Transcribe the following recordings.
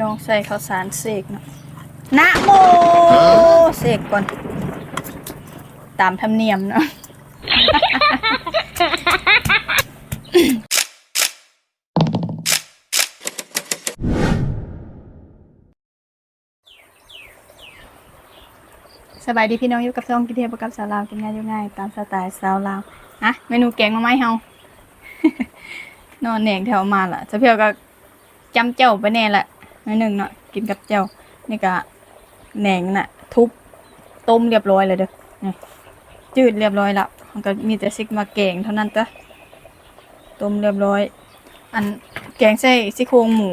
ลองใส่ข้าวสารเสกเนาะนะโมเสกก่อน ตามธรรมเนียมเนาะสบายดีพี่น้องอยู่กับซองกินเทียบกับสาวลาวกินง่ายอยู่ง่ายตามสไตล์สาวลาวอะเมนูแกงมาไหมเฮานอนแหนงแถวมาล่ะจะเพียวก็จำเจ้าไปแน่ละ นิดหนึ่งเนาะกินกับเจ้านี่ก็แหนงน่ะ ทุบต้มเรียบร้อยเลยเด้อนี่จืดเรียบร้อยละมันก็มีแต่ซิกมาแกงเท่านั้นจ้ะต้มเรียบร้อย อันแกงใส่ซี่โครงหมู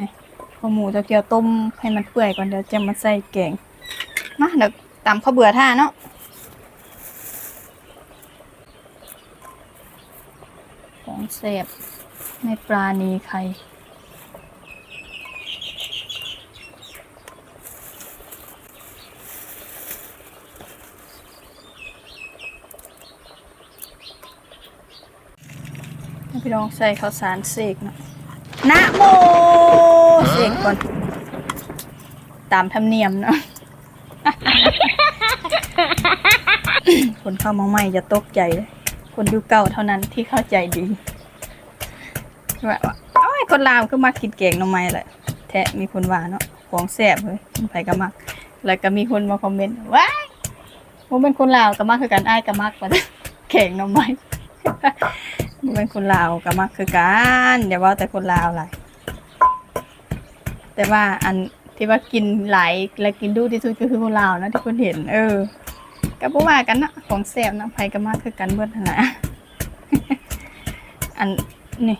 นี่โครงหมูจะเกียวต้มให้มันเปื่อยก่อนเดี๋ยวจะมาใส่แกงมาเดี๋ยวตำข้าวเบื่อท่าเนาะของเสบในปลานีไข่ พี่น้องใส่ข้าวสารเสกเนาะนะโมเสกก่อน ตามธรรมเนียมเนาะคนเข้ามาใหม่จะตกใจเลยคนยุคเก่าเท่านั้นที่เข้าใจดีว่าว่าเอ้ยคนลาวก็มากินแกงหน่อไม้แหละแท้มีคนว่าเนาะของแซ่บเลยคนไผก็มัก แล้วก็มีคนมาคอมเมนต์ว้ายผมเป็นคนลาวก็มักคือกันอ้ายก็มักว่าแกงหน่อไม้ เป็นคนลาวก็มักคือกันอย่าว่าแต่คนลาวหลายแต่ว่าอันที่ว่ากินหลายและกินดูที่สุดก็คือคนลาวนะที่คนเห็น เออก็บ่ว่ากันนะของแซ่บนะไผก็มาคือกันเบิดหั่นะอันนี่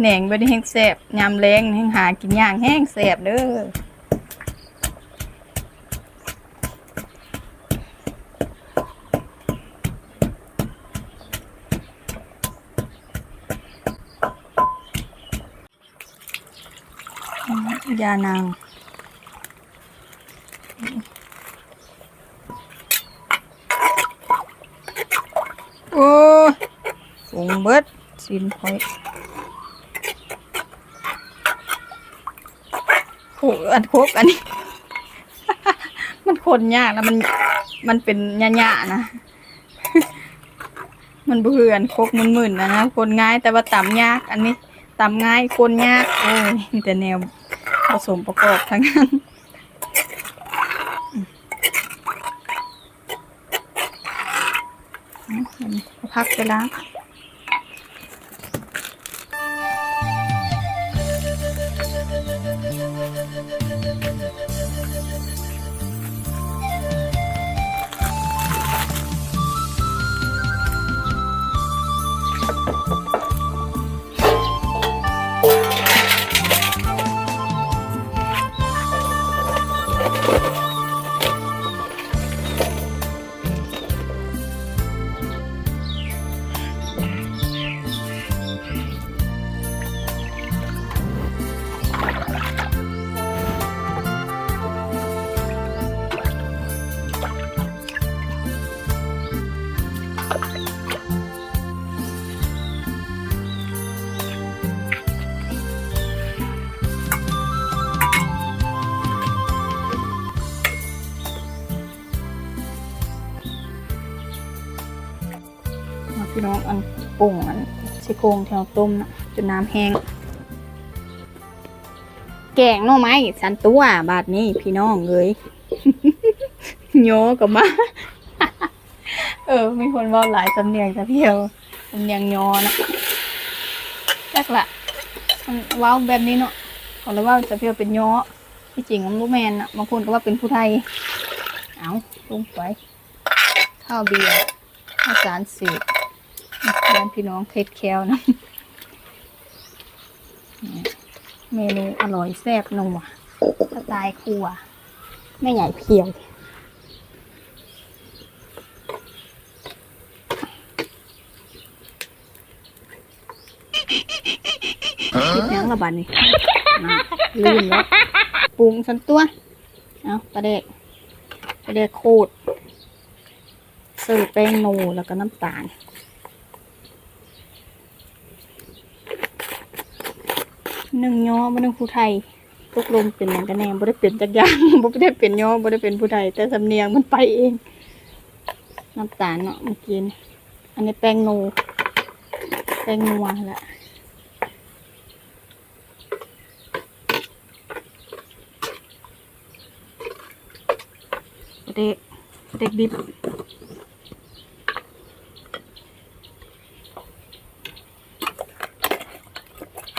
แหนงบ่ได้แห้งแซ่บยามแรงแห้งหากินย่างแห้งแซ่บเด้อ ยานางโอ้ยฝงเบิดสินคอยโหอันโคกอันนี้ มันคนยากนะมันมันเป็นหยาๆนะ มันบ่คืออันโคกมึนๆนะนะคนง่ายแต่ว่าต่ำยาก อันนี้ต่ำง่ายคนยากโอ้ยมีแต่แนว ผสมประกอบทั้งนั้นพักไปล้าง พี่น้องอันปุ่งอันซี่โครงที่เราต้มนะจนน้ำแห้ง แกงน่อไม้สันตัวบาทนี้พี่น้องเลยโยกับมา เออ มีคนว่าหลายสำเนียงจะเพียวสำเนียงโยนะแรกละมันว้าวแบบนี้เนาะเขาเลยว่าจะเพียวเป็นโยที่จริงมันลูกแมนอะบางคนก็ว่าเป็นผู้ไทย เอาลงไปข้าวเบียร์ข้าวสารสี ร้านพี่น้องเคสแคลนะเมนูอร่อยแซ่บนัวสไตล์ครัวไม่ใหญ่เพียวคิดยังละบัดนี่ลืมแล้วปรุงสันตัว เอาปลาเด็กปลาเด็กโคตรเสิร์ฟแป้งโนแล้วก็น้ำตาล หนึ่งย้อมาหนึ่งผู้ไทยตกลงเป็นหยังกันแน่บ่ได้เป็นจักอย่างบ่ได้เป็นย่อบ่ได้เป็นผู้ใดแต่สำเนียงมันไปเอง น้ำตาลเนาะเมื่อกี้อันนี้แป้งนูแป้งนัวแหละเด็กเด็กดิบ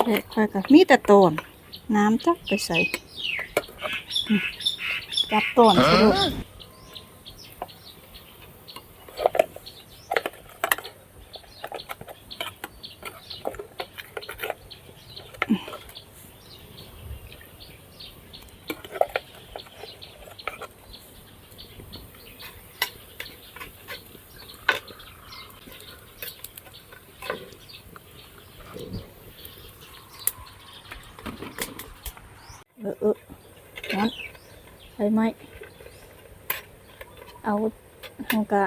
เด็กค่อยกับมีแต่ต้นน้ำจักไปใส่จับต้นสะดุด เออเออนั้นใช่ ไหมเอาเอากะ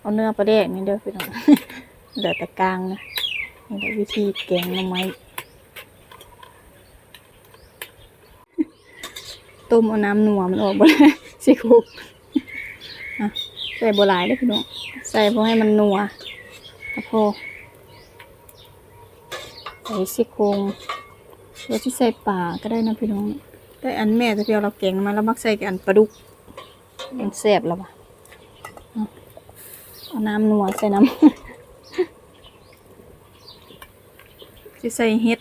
เอาเนื้อปลาแดกนี่เด้อพี่น้องเหลือแต่กลางนะนี่แหละวิธีแกงหน่อไม้ต้มเอาน้ำนัวมันออกบ่ได้สิคุกใส่บัวลายเด้อพี่น้องใส่เพราะให้มันนัวแล้วพอใส่ซี่โครงเราที่ใส่ป่าก็ได้นะพี่น้อง ได้อันแม่จะเพียวเราแกงมาแล้วมักใส่กับอันปลาดุกมันแซ่บแล้วปะเอาน้ำนัวใส่น้ำที่ใส่เห็ด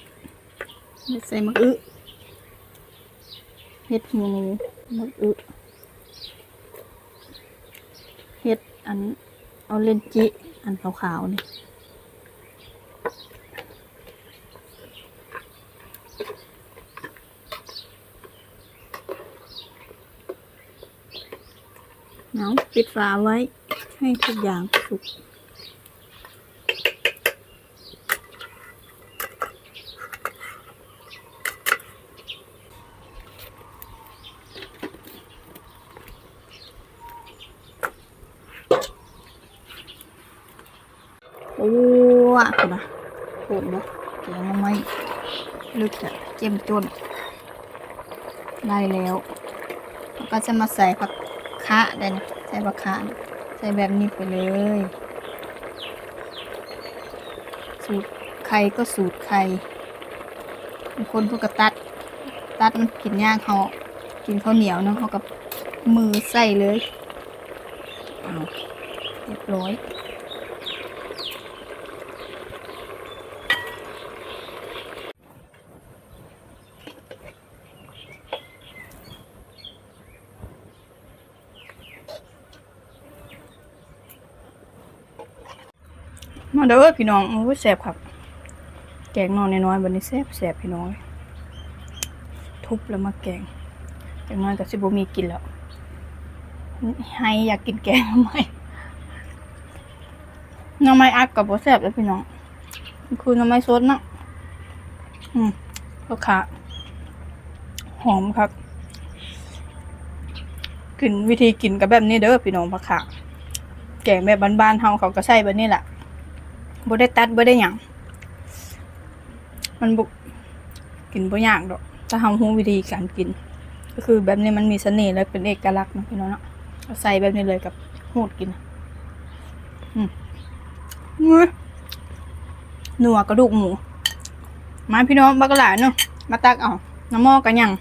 ใส่มะอึเห็ดหมูมะอึเห็ดอันเอาเลนจิ อันขาวๆนี่ เอาะปิดฝาไว้ให้ทุกอย่างสุกโอ้วะคุณนะโหดบ่เกียงไม่ลึกอะเจ็มจนได้แล้วแล้ว ก็จะมาใส่ผัก คะได้นะใส่บักคะนใส่แบบนี้ไปเลย สูตรไข่ก็สูตรไข่คนพวกก็ตัด ตัดมันกินยางเขากินข้าวเหนียวเนาะเขากับมือใส่เลยเอาเรียบร้อย มาเด้อพี่น้องโอ้ยแซ่บครับแกงนอนน้อยๆบันนี้แซ่บแซ่บพี่น้องทุบแล้วมาแกงแกงน้อยกับซิบมีกินแล้วให้อยากกินแกงทำไมน้ำไม้อัดกับบ่แซ่บแล้วพี่น้องคือน้ำไม้สดเนาะอืมก็ขาหอมครับกินวิธีกินกับแบบนี้เด้อพี่น้องผักขาแกงแบบบ้านๆเฮาเขาก็ใส่แบบนี้แหละ บ่ได้ตัดบ่ได้หยังมันบ่กินบ่ยากดอกถ้าเฮารู้วิธีการกิน ก็คือแบบนี้มันมีเสน่ห์และเป็นเอกลักษณ์นะพี่น้องเนาะเอาใส่แบบนี้เลยกับหูดกิน อืมมือหนัวกระดูกหมู มาพี่น้องบักหลายเนาะมาตักเอาน้ำหม้อกันยัง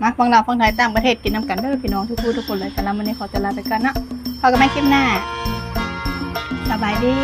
มาฟังลาวฟังไทยต่างประเทศกินน้ำกันเด้อพี่น้องทุกผู้ทุกคนเลยแต่ละวันนี้ขอจะลาไปกันนะพบกันใหมคลิปหน้า สบายดี